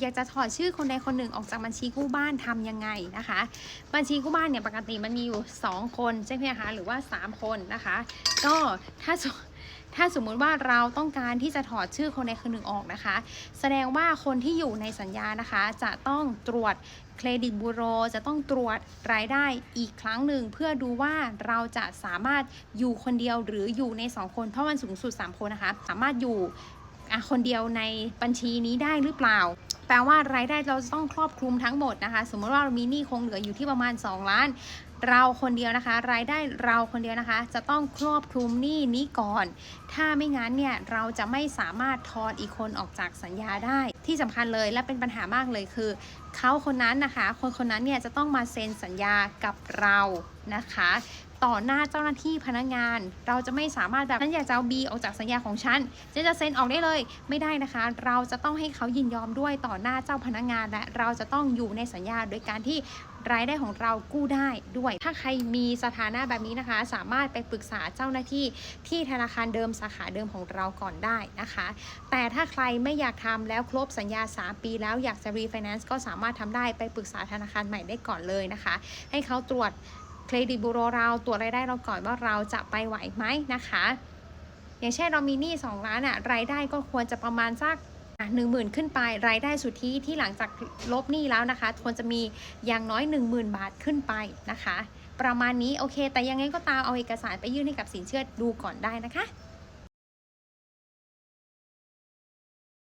อยากจะถอดชื่อคนใดคนหนึ่งออกจากบัญชีกู้บ้านทำยังไงนะคะ บัญชีกู้บ้านเนี่ยปกติมันมีอยู่ 2 คนใช่ไหมคะหรือว่า 3 คนนะคะ ก็ถ้าถ้าสมมุติว่าเราต้องการที่จะถอดชื่อคนใดคนหนึ่งออกนะคะ แสดงว่าคนที่อยู่ในสัญญานะคะ จะต้องตรวจเครดิตบูโรจะต้องตรวจรายได้อีกครั้งหนึ่ง เพื่อดูว่าเราจะสามารถอยู่คนเดียวหรืออยู่ใน 2 คนเพราะมันสูงสุด 3 คนนะคะ สามารถอยู่คนเดียวในบัญชีนี้ได้หรือเปล่า ลว่ารายได้เราจะต้องครอบคลุมทั้งหมดนะคะ สมมติว่าเรามีหนี้คงเหลืออยู่ที่ประมาณ 2 ล้าน เราคนเดียวนะคะ รายได้เราคนเดียวนะคะ จะต้องครอบคลุมหนี้นี้ก่อน ถ้าไม่งั้นเนี่ยเราจะไม่สามารถทอนอีกคนออกจากสัญญาได้ ที่สำคัญเลยและเป็นปัญหามากเลยคือเขาคนนั้นนะคะ คนคนนั้นเนี่ยจะต้องมาเซ็นสัญญากับเรานะคะ ต่อหน้าเจ้าหน้าที่พนักงาน เราจะไม่สามารถแบบฉันอยากจะเอาบีออกจากสัญญาของฉันฉันจะเซ็นออกได้เลยไม่ได้นะคะ เราจะต้องให้เขายินยอมด้วยต่อหน้าเจ้าพนักงานและเราจะต้องอยู่ในสัญญาโดยการที่ รายได้ของเรากู้ได้ด้วย ถ้าใครมีสถานะแบบนี้นะคะ สามารถไปปรึกษาเจ้าหน้าที่ที่ธนาคารเดิมสาขาเดิมของเราก่อนได้นะคะ แต่ถ้าใครไม่อยากทำแล้วครบสัญญา 3 ปี แล้วอยากจะรีไฟแนนซ์ก็สามารถทำได้ไปปรึกษาธนาคารใหม่ได้ก่อนเลยนะคะ ให้เขาตรวจเครดิตบูโรเราตรวจรายได้เราก่อนว่าเราจะไปไหวไหมนะคะ อย่างเช่นเรามีหนี้2ล้านอะรายได้ก็ควรจะประมาณสัก หนึ่งหมื่นขึ้นไป รายได้สุทธิที่หลังจากลบหนี้แล้วนะคะควรจะมีอย่างน้อย 10,000 บาทขึ้นไปนะคะ ประมาณนี้โอเค แต่ยังไงก็ตามเอาเอกสารไปยื่นให้กับสินเชื่อดูก่อนได้นะคะ